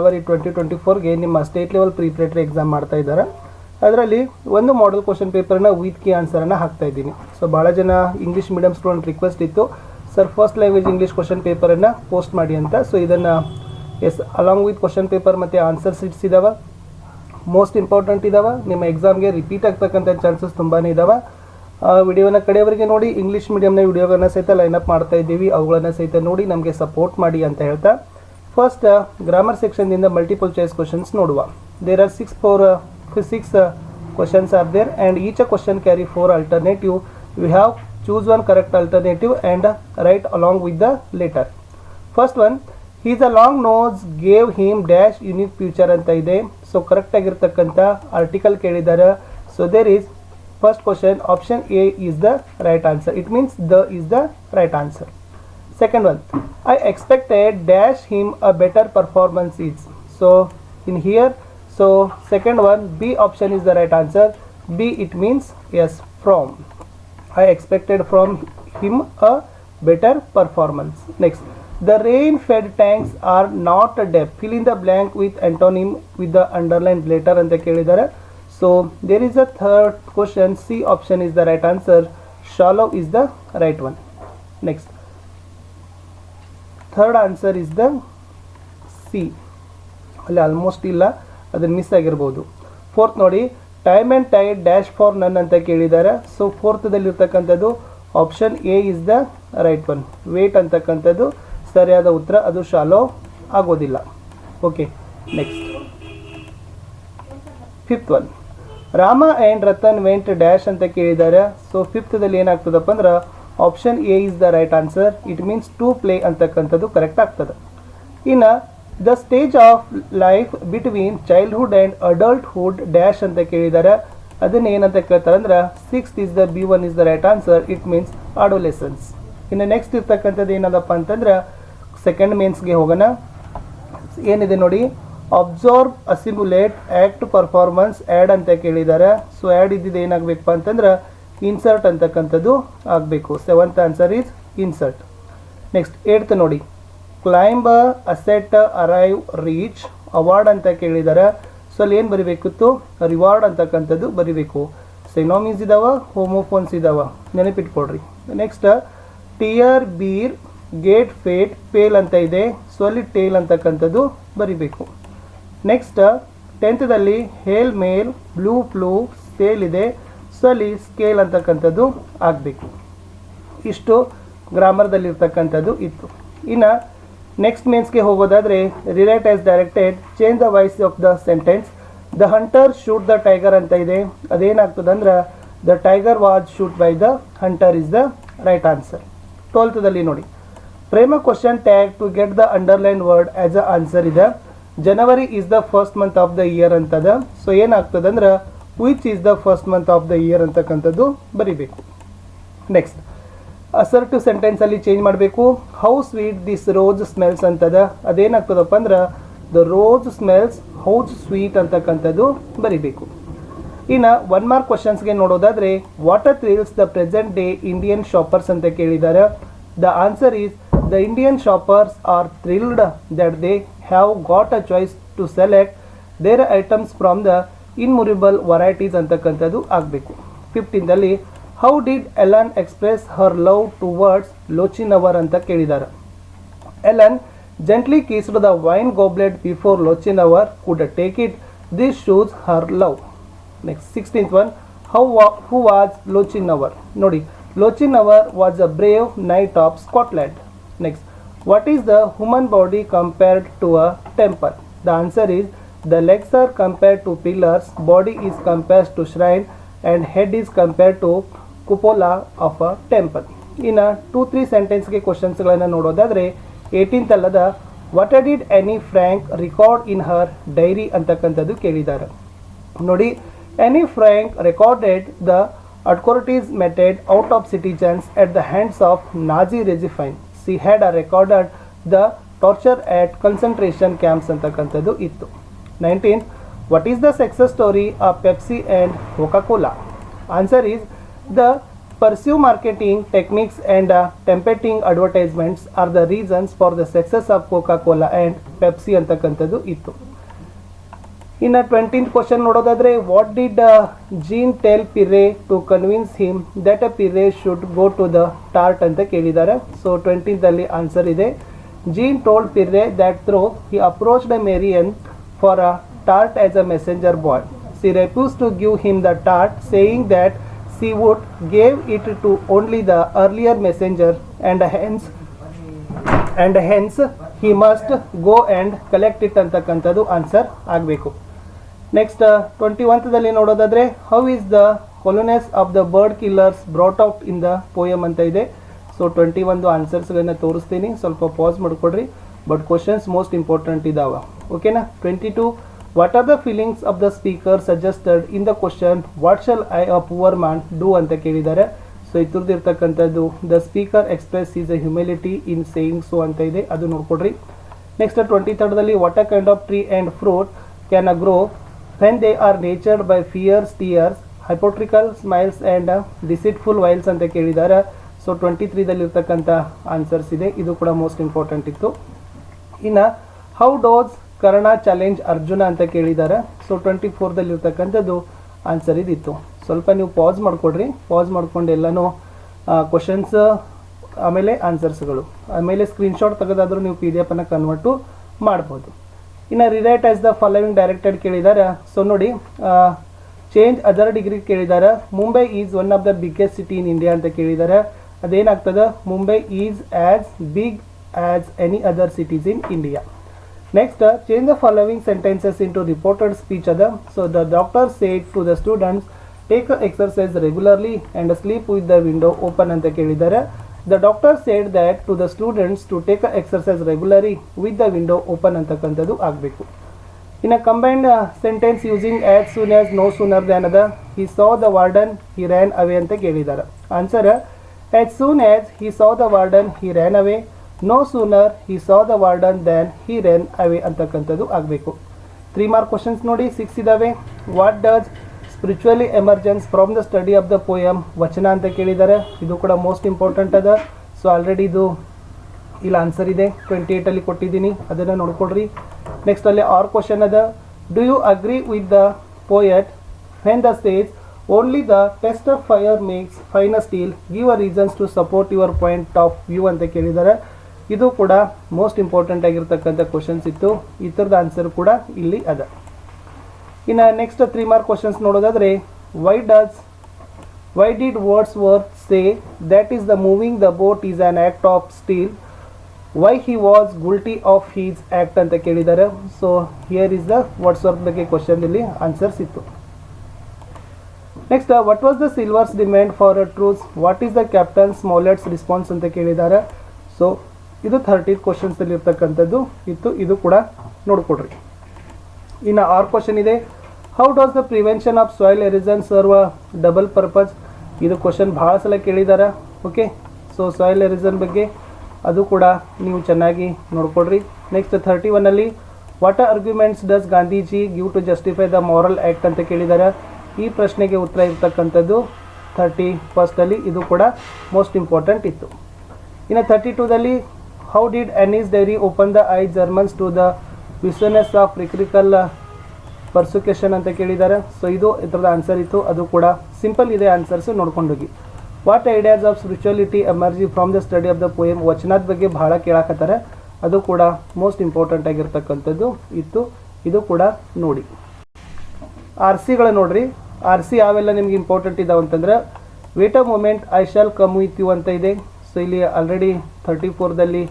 ಜನವರಿ twenty twenty ಫೋರ್ಗೆ ನಿಮ್ಮ state level preparatory exam ಮಾಡ್ತಾ ಇದ್ದಾರೆ. ಅದರಲ್ಲಿ ಒಂದು ಮಾಡೆಲ್ ಕ್ವಶನ್ ಪೇಪರ್ನ ವಿತ್ ಕಿ ಆನ್ಸರನ್ನು ಹಾಕ್ತಾ ಇದ್ದೀನಿ. ಸೊ ಭಾಳ ಜನ ಇಂಗ್ಲೀಷ್ ಮೀಡಿಯಂ ಸ್ಟೂಡೆಂಟ್ ರಿಕ್ವೆಸ್ಟ್ ಇತ್ತು. Sir first language English question ಪೇಪರನ್ನು post ಮಾಡಿ ಅಂತ. ಸೊ ಇದನ್ನು as along with question paper ಮತ್ತು ಆನ್ಸರ್ ಸೀಟ್ಸ್ ಇದಾವೆ. ಮೋಸ್ಟ್ ಇಂಪಾರ್ಟೆಂಟ್ ಇದಾವೆ. ನಿಮ್ಮ ಎಕ್ಸಾಮ್ಗೆ ರಿಪೀಟ್ ಆಗ್ತಕ್ಕಂಥ ಚಾನ್ಸಸ್ ತುಂಬಾ ಇದಾವೆ. ವಿಡಿಯೋನ ಕಡೆಯವರಿಗೆ ನೋಡಿ. ಇಂಗ್ಲೀಷ್ ಮೀಡಿಯಂನ ವಿಡಿಯೋಗಳನ್ನ ಸಹಿತ ಲೈನಪ್ ಮಾಡ್ತಾ ಇದ್ದೀವಿ. ಅವುಗಳನ್ನ ಸಹಿತ ನೋಡಿ. ನಮಗೆ ಸಪೋರ್ಟ್ ಮಾಡಿ ಅಂತ ಹೇಳ್ತಾ. ಫಸ್ಟ್ ಗ್ರಾಮರ್ ಸೆಕ್ಷನ್ದಿಂದ ಮಲ್ಟಿಪಲ್ ಚಾಯ್ಸ್ ಕ್ವಶನ್ಸ್ ನೋಡುವ. There are six four six questions are there and each a question carry four alternative we have choose one correct alternative and write along with the letter first one is a long nose gave him dash unique feature ಅಂತ ಇದೆ. So correct ಆಗಿರ್ತಕ್ಕಂಥ article ಕೇಳಿದ್ದಾರೆ so there is first question option A is the right answer it means the is the right answer second one i expected dash him a better performance is. So in here so second one b option is the right answer. B it means yes from. I expected from him a better performance. Next the rain fed tanks are not deep fill in the blank with antonym with the underlined letter and the kelidara so there is a third question. C option is the right answer. Shallow is the right one. Next. Third answer is the C ಅಲ್ಲಿ almost ಇಲ್ಲ ಅದನ್ನು miss ಆಗಿರ್ಬೋದು. Fourth ನೋಡಿ time and tide dash for none ಅಂತ ಕೇಳಿದ್ದಾರೆ so ಫೋರ್ತದಲ್ಲಿರ್ತಕ್ಕಂಥದ್ದು option A is the right one wait ಅಂತಕ್ಕಂಥದ್ದು ಸರಿಯಾದ ಉತ್ತರ, ಅದು ಶಾಲೋ ಆಗೋದಿಲ್ಲ. Okay next fifth one Rama and Ratan went dash ಅಂತ ಕೇಳಿದ್ದಾರೆ ಸೊ ಫಿಫ್ತ್ದಲ್ಲಿ ಏನಾಗ್ತದಪ್ಪ ಅಂದ್ರೆ option A is the right answer it means to play ಅಂತಕ್ಕಂಥದ್ದು ಕರೆಕ್ಟ್ ಆಗ್ತದೆ. ಇನ್ನು the stage of life between childhood and adulthood dash ಅಂತ ಕೇಳಿದ್ದಾರೆ ಅದನ್ನ ಏನಂತ ಕೇಳ್ತಾರೆ ಅಂದ್ರೆ sixth is the B one is the right answer it means adolescence ಇನ್ನು ನೆಕ್ಸ್ಟ್ ಇರ್ತಕ್ಕಂಥದ್ದು ಏನದಪ್ಪ ಅಂತಂದ್ರೆ ಸೆಕೆಂಡ್ ಮೀನ್ಸ್ಗೆ ಹೋಗೋಣ. ಏನಿದೆ ನೋಡಿ observe assimilate act performance add ಅಂತ ಕೇಳಿದ್ದಾರೆ ಸೊ ಆ್ಯಡ್ ಇದ್ದಿದ್ದು ಏನಾಗಬೇಕಪ್ಪ ಅಂತಂದ್ರೆ ಇನ್ಸರ್ಟ್ ಅಂತಕ್ಕಂಥದ್ದು ಆಗಬೇಕು. Seventh answer is insert next eighth ನೋಡಿ. Climb ascent arrive reach award ಅಂತ ಕೇಳಿದ್ದಾರೆ ಸೊ ಅಲ್ಲಿ ಏನು ಬರಿಬೇಕಿತ್ತು? ರಿವಾರ್ಡ್ ಅಂತಕ್ಕಂಥದ್ದು ಬರಿಬೇಕು. ಸೆನೋಮೀಸ್ ಇದಾವ ಹೋಮೋಫೋನ್ಸ್ ಇದಾವ. ನೆನಪಿಟ್ಕೊಡ್ರಿ next tear bear gate fate pale ಅಂತ ಇದೆ. ಸೊ ಅಲ್ಲಿ ಟೇಲ್ ಅಂತಕ್ಕಂಥದ್ದು ಬರಿಬೇಕು. Next ಟೆಂತ್ದಲ್ಲಿ hail mail blue flu sale ಇದೆ. ಸೊ ಸ್ಕೇಲ್ ಅಂತಕ್ಕಂಥದ್ದು ಆಗಬೇಕು. ಇಷ್ಟು ಗ್ರಾಮರ್ದಲ್ಲಿರ್ತಕ್ಕಂಥದ್ದು ಇತ್ತು. ಇನ್ನು ನೆಕ್ಸ್ಟ್ ಮೀನ್ಸ್ಗೆ ಹೋಗೋದಾದರೆ rewrite as directed change the voice of the sentence the hunter shoot the tiger ಅಂತ ಇದೆ. ಅದೇನಾಗ್ತದೆ ಅಂದ್ರೆ the tiger was shoot by the hunter is the right answer ಟ್ವೆಲ್ತ್ದಲ್ಲಿ ನೋಡಿ. Frame question tag to get the underline word as a answer ಇದೆ. January is the first month of the year ಅಂತದ. So ಏನಾಗ್ತದೆ ಅಂದ್ರೆ which is the first month of the year ಅಂತಕ್ಕಂಥದ್ದು ಬರಿಬೇಕು. Next assertive ಸೆಂಟೆನ್ಸಲ್ಲಿ change ಮಾಡಬೇಕು. How sweet this rose smells ಅಂತದ. ಅದೇನಾಗ್ತದಪ್ಪ ಅಂದ್ರೆ the rose smells house sweet ಅಂತಕ್ಕಂಥದ್ದು ಬರಿಬೇಕು. ಇನ್ನು ಒನ್ ಮಾರ್ಕ್ ಕ್ವಶನ್ಸ್ಗೆ ನೋಡೋದಾದರೆ what thrills the present day Indian shoppers ಅಂತ ಕೇಳಿದ್ದಾರೆ the answer is the Indian shoppers are thrilled that they have got a choice to select their items from the innumerable varieties ಅಂತಕ್ಕಂಥದ್ದು ಆಗಬೇಕು. ಫಿಫ್ಟೀನ್ದಲ್ಲಿ how did Ellen express her love towards Lochinvar ಅಂತ ಕೇಳಿದ್ದಾರೆ Ellen gently kissed the wine goblet before Lochinvar could take it this shows her love next sixteenth one how who was hour ನೋಡಿ Lochinvar was a brave knight of Scotland next what is the human body compared to a temple the answer is the legs are compared to pillars body is compares to shrine and head is compared to cupola of a temple ಇನ್ನು two three ಸೆಂಟೆನ್ಸ್ಗೆ ಕ್ವಶನ್ಸ್ಗಳನ್ನು ನೋಡೋದಾದರೆ eighteenth ಅಲ್ಲದ what did Anne Frank record in her diary ಅಂತಕ್ಕಂಥದ್ದು ಕೇಳಿದ್ದಾರೆ. ನೋಡಿ Anne Frank recorded the atrocities meted out of citizens at the hands of Nazi regime she had a recorded the torture at concentration camps ಅಂತಕ್ಕಂಥದ್ದು ಇತ್ತು. Nineteen what is the success story of Pepsi and Coca Cola answer is the pursue marketing techniques and uh, tempting advertisements are the reasons for the success of Coca-Cola and Pepsi ಅಂತಕ್ಕಂಥದ್ದು ಇತ್ತು. ಇನ್ನು twenty question ನೋಡೋದಾದ್ರೆ what did Jean tell Pierre to convince him that a Pierre should go to the tart ಅಂತ ಕೇಳಿದ್ದಾರೆ so ಟ್ವೆಂಟೀನ್ದಲ್ಲಿ answer ಇದೆ. Jean told Pierre that though he approached Marie Marion for a tart as a messenger boy she refuse to give him the tart saying that she would gave it to only the earlier messenger and hence and hence he must go and collect it ಅಂತಕ್ಕಂಥದ್ದು answer ಆಗಬೇಕು. Next twenty ಒನ್ತ್ದಲ್ಲಿ ನೋಡೋದಾದರೆ how is the callousness of the bird killers brought out in the poem ಅಂತ ಇದೆ. So twenty ಒಂದು ಆನ್ಸರ್ಸ್ಗಳನ್ನ ತೋರಿಸ್ತೀನಿ. ಸ್ವಲ್ಪ pass ಮಾಡಿಕೊಡ್ರಿ. ಬಟ್ ಕ್ವಶನ್ಸ್ ಮೋಸ್ಟ್ ಇಂಪಾರ್ಟೆಂಟ್ ಇದಾವೆ. ಓಕೆನಾ twenty two what are the feelings of the speaker suggested in the question what shall I a poor man do ಅಂತ ಕೇಳಿದ್ದಾರೆ. ಸೊ ಇದ್ರದ್ದು ಇರ್ತಕ್ಕಂಥದ್ದು the speaker express is a humility in saying so ಅಂತ ಇದೆ. ಅದು ನೋಡ್ಕೊಡ್ರಿ. Next twenty ಥರ್ಡ್ದಲ್ಲಿ what a kind of tree and fruit can a grow when they are nurtured by fears tears hypocritical smiles and deceitful wiles ಅಂತ ಕೇಳಿದ್ದಾರೆ. So twenty ತ್ರೀದಲ್ಲಿ ಇರ್ತಕ್ಕಂಥ answers ಇದೆ. ಇದು ಕೂಡ ಮೋಸ್ಟ್ ಇಂಪಾರ್ಟೆಂಟ್ ಇತ್ತು. ಇನ್ನು how does Karna challenge Arjuna ಅಂತ ಕೇಳಿದ್ದಾರೆ ಸೊ ಟ್ವೆಂಟಿ ಫೋರ್ದಲ್ಲಿ ಇರ್ತಕ್ಕಂಥದ್ದು ಆನ್ಸರ್ ಇದಿತ್ತು. ಸ್ವಲ್ಪ ನೀವು ಪಾಸ್ ಮಾಡಿಕೊಡ್ರಿ. ಪಾಸ್ ಮಾಡ್ಕೊಂಡು ಎಲ್ಲನೂ ಕ್ವಶನ್ಸ್ ಆಮೇಲೆ ಆನ್ಸರ್ಸ್ಗಳು ಆಮೇಲೆ ಸ್ಕ್ರೀನ್ಶಾಟ್ ತೆಗೆದಾದರೂ ನೀವು ಪಿ ಡಿ ಎಫನ್ನು ಕನ್ವರ್ಟು ಮಾಡ್ಬೋದು. ಇನ್ನು rewrite as the following directed ಕೇಳಿದ್ದಾರೆ ಸೊ ನೋಡಿ ಚೇಂಜ್ ಅದರ್ ಡಿಗ್ರಿ ಕೇಳಿದ್ದಾರೆ Mumbai is one of the biggest city in India ಅಂತ ಕೇಳಿದ್ದಾರೆ ಅದೇನಾಗ್ತದೆ? Mumbai is as big as any other cities in India next change the following sentences into reported speech ಅದ so the doctor said to the students take exercise regularly and sleep with the window open ಅಂತ ಕೇಳಿದ್ದಾರೆ the doctor said that to the students to take exercise regularly with the window open ಅಂತಕ್ಕಂಥದ್ದು ಆಗಬೇಕು ಇನ್ನು combined sentence using as soon as no sooner than ಅದ he saw the warden he ran away ಅಂತ ಕೇಳಿದ್ದಾರೆ answer as soon as he saw the warden he ran away no sooner he saw the warden than he ran away ಅಂತಕ್ಕಂಥದ್ದು ಆಗಬೇಕು. Three mark questions ನೋಡಿ six ಇದ್ದಾವೆ what does spiritually emergence from the study of the poem vachana ಅಂತ ಕೇಳಿದ್ದಾರೆ. ಇದು ಕೂಡ most important ಅದ. So already ಇದು ಇಲ್ಲಿ ಆನ್ಸರ್ ಇದೆ. ಟ್ವೆಂಟಿ ಏಯ್ಟಲ್ಲಿ ಕೊಟ್ಟಿದ್ದೀನಿ. ಅದನ್ನು ನೋಡ್ಕೊಡ್ರಿ ನೆಕ್ಸ್ಟ್ ಅಲ್ಲಿ ಆರ್ ಕ್ವಶನ್ ಅದ. Do you agree with the poet when the stage only the test of fire makes fine steel give a reasons to support your point of view ಅಂತ ಕೇಳಿದ್ದಾರೆ. ಇದು ಕೂಡ ಮೋಸ್ಟ್ ಇಂಪಾರ್ಟೆಂಟ್ ಆಗಿರ್ತಕ್ಕಂಥ questions ಇತ್ತು. ಈ ಥರದ answer ಕೂಡ ಇಲ್ಲಿ ಅದ. ಇನ್ನು ನೆಕ್ಸ್ಟ್ ತ್ರೀ ಮಾರ್ಕ್ ಕ್ವಶನ್ಸ್ ನೋಡೋದಾದರೆ why does why did Wordsworth say that is the moving the boat is an act of steal why he was guilty of his act ಅಂತ ಕೇಳಿದ್ದಾರೆ so here is the Wordsworth ಬಗ್ಗೆ question ಇಲ್ಲಿ answers ಇತ್ತು. Next what was the Silver's demand for a truce what is the captain Smollett's response ಅಂತ ಕೇಳಿದ್ದಾರೆ so ಇದು thirty ಕ್ವಶನ್ಸಲ್ಲಿ ಇರ್ತಕ್ಕಂಥದ್ದು ಇತ್ತು, ಇದು ಕೂಡ ನೋಡ್ಕೊಡ್ರಿ. ಇನ್ನು ಆರ್ ಕ್ವಶನ್ ಇದೆ. How does the prevention of soil erosion serve double purpose ಇದು ಕ್ವಶನ್ ಭಾಳ ಸಲ ಕೇಳಿದ್ದಾರೆ ಓಕೆ ಸೊ ಸಾಯಿಲ್ ಎರಿಸನ್ ಬಗ್ಗೆ ಅದು ಕೂಡ ನೀವು ಚೆನ್ನಾಗಿ ನೋಡ್ಕೊಡ್ರಿ. ನೆಕ್ಸ್ಟ್ ಥರ್ಟಿ ಒನ್ನಲ್ಲಿ what arguments does Gandhiji give to justify the moral act ಅಂತ ಕೇಳಿದ್ದಾರೆ ಈ ಪ್ರಶ್ನೆಗೆ ಉತ್ತರ ಇರ್ತಕ್ಕಂಥದ್ದು ಥರ್ಟಿ ಫಸ್ಟಲ್ಲಿ ಇದು ಕೂಡ ಮೋಸ್ಟ್ ಇಂಪಾರ್ಟೆಂಟ್ ಇತ್ತು. ಇನ್ನು ಥರ್ಟಿ ಟೂದಲ್ಲಿ how did Annie's diary open the eye Germans to the viciousness of ರಿಕ್ರಿಕಲ್ persecution ಅಂತ ಕೇಳಿದ್ದಾರೆ ಸೊ ಇದು ಇದರದ ಆನ್ಸರ್ ಇತ್ತು. ಅದು ಕೂಡ ಸಿಂಪಲ್ ಇದೆ answers ನೋಡ್ಕೊಂಡೋಗಿ. What ideas of spirituality emerge from the study of the poem ವಚನದ ಬಗ್ಗೆ ಭಾಳ ಕೇಳಾಕತ್ತಾರೆ. ಅದು ಕೂಡ ಮೋಸ್ಟ್ ಇಂಪಾರ್ಟೆಂಟ್ ಆಗಿರ್ತಕ್ಕಂಥದ್ದು ಇತ್ತು. ಇದು ಕೂಡ ನೋಡಿ. ಆರ್ ಸಿಗಳು ನೋಡ್ರಿ. ಆರ್ ಸಿ ಯಾವೆಲ್ಲ ನಿಮ್ಗೆ ಇಂಪಾರ್ಟೆಂಟ್ ಇದಾವೆ ಅಂತಂದ್ರೆ wait a moment I shall come with you ಅಂತ ಇದೆ. ಸೊ ಇಲ್ಲಿ already thirty ಫೋರ್ದಲ್ಲಿ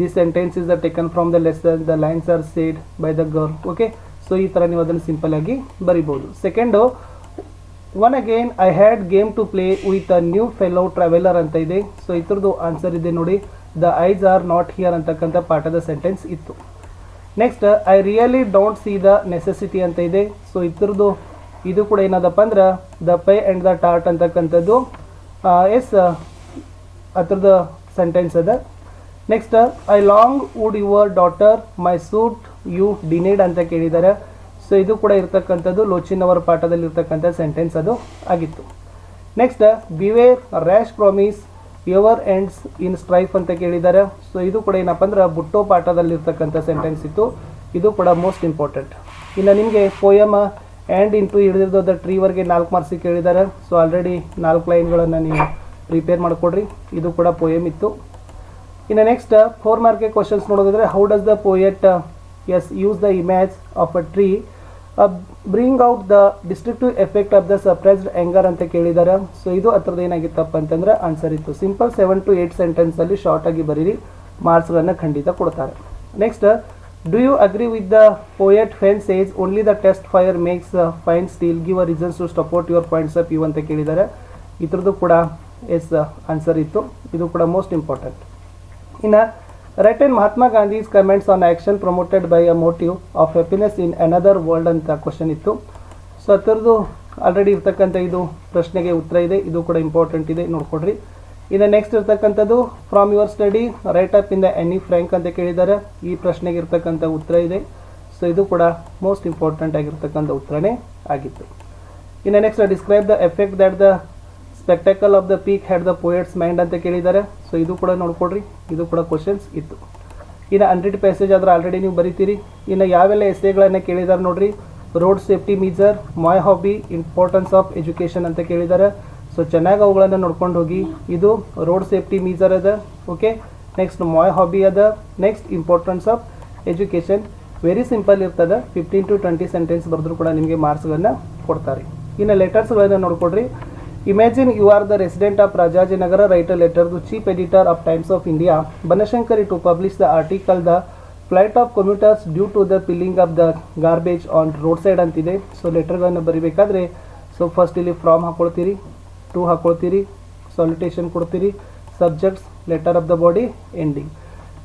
the sentence is the taken from the lesson the lines are said by the girl okay so ಈ ಥರ ನೀವು ಅದನ್ನು ಸಿಂಪಲ್ ಆಗಿ ಬರಿಬೋದು. Second one again I had game to play with a new fellow traveller ಅಂತ ಇದೆ. So ಇದ್ರದ್ದು answer ಇದೆ ನೋಡಿ. The eyes are not here ಅಂತಕ್ಕಂಥ ಪಾಠದ ಸೆಂಟೆನ್ಸ್ ಇತ್ತು. Next I really don't see the necessity ಅಂತ ಇದೆ. ಸೊ ಇದ್ರದ್ದು ಇದು ಕೂಡ ಏನದಪ್ಪ ಅಂದ್ರೆ the pie and the tart ಅಂತಕ್ಕಂಥದ್ದು. ಎಸ್ ಅದ್ರದ್ದು ಸೆಂಟೆನ್ಸ್ ಅದ. Next I long wooed your daughter my suit you denied ಅಂತ ಕೇಳಿದ್ದಾರೆ. ಸೊ ಇದು ಕೂಡ ಇರ್ತಕ್ಕಂಥದ್ದು ಲೋಚಿನ್ ಅವರ ಪಾಠದಲ್ಲಿ ಇರ್ತಕ್ಕಂಥ ಸೆಂಟೆನ್ಸ್ ಅದು ಆಗಿತ್ತು. Next beware rash promise your ends in strife ಅಂತ ಕೇಳಿದ್ದಾರೆ. ಸೊ ಇದು ಕೂಡ ಏನಪ್ಪ ಅಂದ್ರೆ ಬುಟ್ಟೋ ಪಾಠದಲ್ಲಿರ್ತಕ್ಕಂಥ ಸೆಂಟೆನ್ಸ್ ಇತ್ತು. ಇದು ಕೂಡ ಮೋಸ್ಟ್ ಇಂಪಾರ್ಟೆಂಟ್ ಇನ್ನು ನಿಮಗೆ ಪೋಯಮ ಆ್ಯಂಡ್ ಇಂಟು ಹಿಡಿದಿರೋದ ಟ್ರೀವರೆಗೆ ನಾಲ್ಕು ಮಾರ್ಕ್ಸಿಗೆ ಕೇಳಿದ್ದಾರೆ. ಸೊ ಆಲ್ರೆಡಿ ನಾಲ್ಕು ಲೈನ್ಗಳನ್ನು ನೀವು ಪ್ರಿಪೇರ್ ಮಾಡಿಕೊಡ್ರಿ. ಇದು ಕೂಡ ಪೋಯಮ್ ಇತ್ತು. ಇನ್ನು ನೆಕ್ಸ್ಟ್ ಫೋರ್ ಮಾರ್ಕೆ ಕ್ವಶನ್ಸ್ ನೋಡೋದಾದ್ರೆ how does the poet's use the image of a tree bring out the destructive effect of the surprised anger ಅಂತ ಕೇಳಿದ್ದಾರೆ ಸೊ ಇದು ಹತ್ರದ ಏನಾಗಿತ್ತಪ್ಪ ಅಂತಂದ್ರೆ ಆನ್ಸರ್ ಇತ್ತು. ಸಿಂಪಲ್ ಸೆವೆನ್ ಟು ಏಯ್ಟ್ ಸೆಂಟೆನ್ಸಲ್ಲಿ ಶಾರ್ಟಾಗಿ ಬರೀರಿ. ಮಾರ್ಕ್ಸ್ಗಳನ್ನು ಖಂಡಿತ ಕೊಡ್ತಾರೆ. Next do you agree with the poet fence says only the test fire makes fine steel give a reasons to support your points of you ಅಂತ ಕೇಳಿದ್ದಾರೆ ಇದ್ರದ್ದು ಕೂಡ ಎಸ್ ಆನ್ಸರ್ ಇತ್ತು. ಇದು ಕೂಡ ಮೋಸ್ಟ್ ಇಂಪಾರ್ಟೆಂಟ್ ಇನ್ನು right and Mahatma Gandhi's comments on action promoted by a motive of happiness in another world ಅಂತ ಕ್ವಶನ್ ಇತ್ತು. ಸೊ ಅದರದ್ದು ಆಲ್ರೆಡಿ ಇರ್ತಕ್ಕಂಥ ಇದು ಪ್ರಶ್ನೆಗೆ ಉತ್ತರ ಇದೆ. ಇದು ಕೂಡ ಇಂಪಾರ್ಟೆಂಟ್ ಇದೆ. ನೋಡ್ಕೊಡ್ರಿ. ಇನ್ನು ನೆಕ್ಸ್ಟ್ ಇರ್ತಕ್ಕಂಥದ್ದು from your study write up in the any frank ಅಂತ ಕೇಳಿದ್ದಾರೆ ಈ ಪ್ರಶ್ನೆಗೆ ಇರ್ತಕ್ಕಂಥ ಉತ್ತರ ಇದೆ. ಸೊ ಇದು ಕೂಡ ಮೋಸ್ಟ್ ಇಂಪಾರ್ಟೆಂಟ್ ಆಗಿರ್ತಕ್ಕಂಥ ಉತ್ತರನೇ ಆಗಿತ್ತು. ಇನ್ನು next describe the effect that the spectacle of the peak had the poet's mind ಅಂತ ಕೇಳಿದ್ದಾರೆ. ಸೊ ಇದು ಕೂಡ ನೋಡ್ಕೊಡ್ರಿ ಇದು ಕೂಡ ಕ್ವಶನ್ಸ್ ಇತ್ತು. ಇನ್ನು ಹಂಡ್ರೆಡ್ ಪ್ಯಾಸೇಜ್ ಆದ್ರೆ ಆಲ್ರೆಡಿ ನೀವು ಬರಿತೀರಿ. ಇನ್ನು ಯಾವೆಲ್ಲ ಎಸ್ಸೆಗಳನ್ನು ಕೇಳಿದ್ದಾರೆ ನೋಡ್ರಿ. Road safety measure my hobby importance of education ಅಂತ ಕೇಳಿದ್ದಾರೆ. ಸೊ ಚೆನ್ನಾಗಿ ಅವುಗಳನ್ನು ನೋಡ್ಕೊಂಡು ಹೋಗಿ. ಇದು ರೋಡ್ ಸೇಫ್ಟಿ ಮೀಜರ್ ಅದ. ಓಕೆ ನೆಕ್ಸ್ಟ್ ಮಾಯ್ ಹಾಬಿ ಅದ. Next importance of education very simple ಇರ್ತದೆ. ಫಿಫ್ಟೀನ್ ಟು ಟ್ವೆಂಟಿ ಸೆಂಟೆನ್ಸ್ ಬರೆದ್ರು ಕೂಡ ನಿಮಗೆ ಮಾರ್ಕ್ಸ್ಗಳನ್ನ ಕೊಡ್ತಾರೆ. ಇನ್ನು ಲೆಟರ್ಸ್ಗಳನ್ನು ನೋಡ್ಕೊಡ್ರಿ imagine you are the resident of Rajajinagar write a letter to chief editor of Times of India Banashankari to publish the article the plight of commuters due to the piling of the garbage on road side ಅಂತಿದೆ. So ಲೆಟರ್ಗಳನ್ನು ಬರಿಬೇಕಾದ್ರೆ so first ಇಲ್ಲಿ from ಹಾಕೊಳ್ತೀರಿ to ಹಾಕೊಳ್ತೀರಿ salutation ಕೊಡ್ತೀರಿ subjects letter of the body ending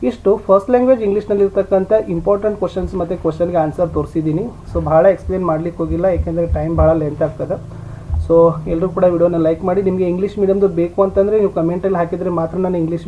ಇಷ್ಟು. First language ಇಂಗ್ಲೀಷ್ನಲ್ಲಿ ಇರ್ತಕ್ಕಂಥ ಇಂಪಾರ್ಟೆಂಟ್ ಕ್ವಶನ್ಸ್ ಮತ್ತು ಕ್ವಶನ್ಗೆ ಆನ್ಸರ್ ತೋರಿಸಿದ್ದೀನಿ. ಸೊ ಭಾಳ ಎಕ್ಸ್ಪ್ಲೇನ್ ಮಾಡ್ಲಿಕ್ಕೆ ಹೋಗಿಲ್ಲ ಏಕೆಂದರೆ ಟೈಮ್ ಭಾಳ ಲೆಂತ್ ಆಗ್ತದೆ. ಸೊ ಎಲ್ಲರೂ ಕೂಡ ವಿಡಿಯೋನ ಲೈಕ್ ಮಾಡಿ, ನಿಮಗೆ ಇಂಗ್ಲೀಷ್ ಮೀಡಿಯಮ್ದು ಬೇಕು ಅಂತಂದರೆ ನೀವು ಕಮೆಂಟಲ್ಲಿ ಹಾಕಿದರೆ ಮಾತ್ರ ನಾನು ಇಂಗ್ಲೀಷ್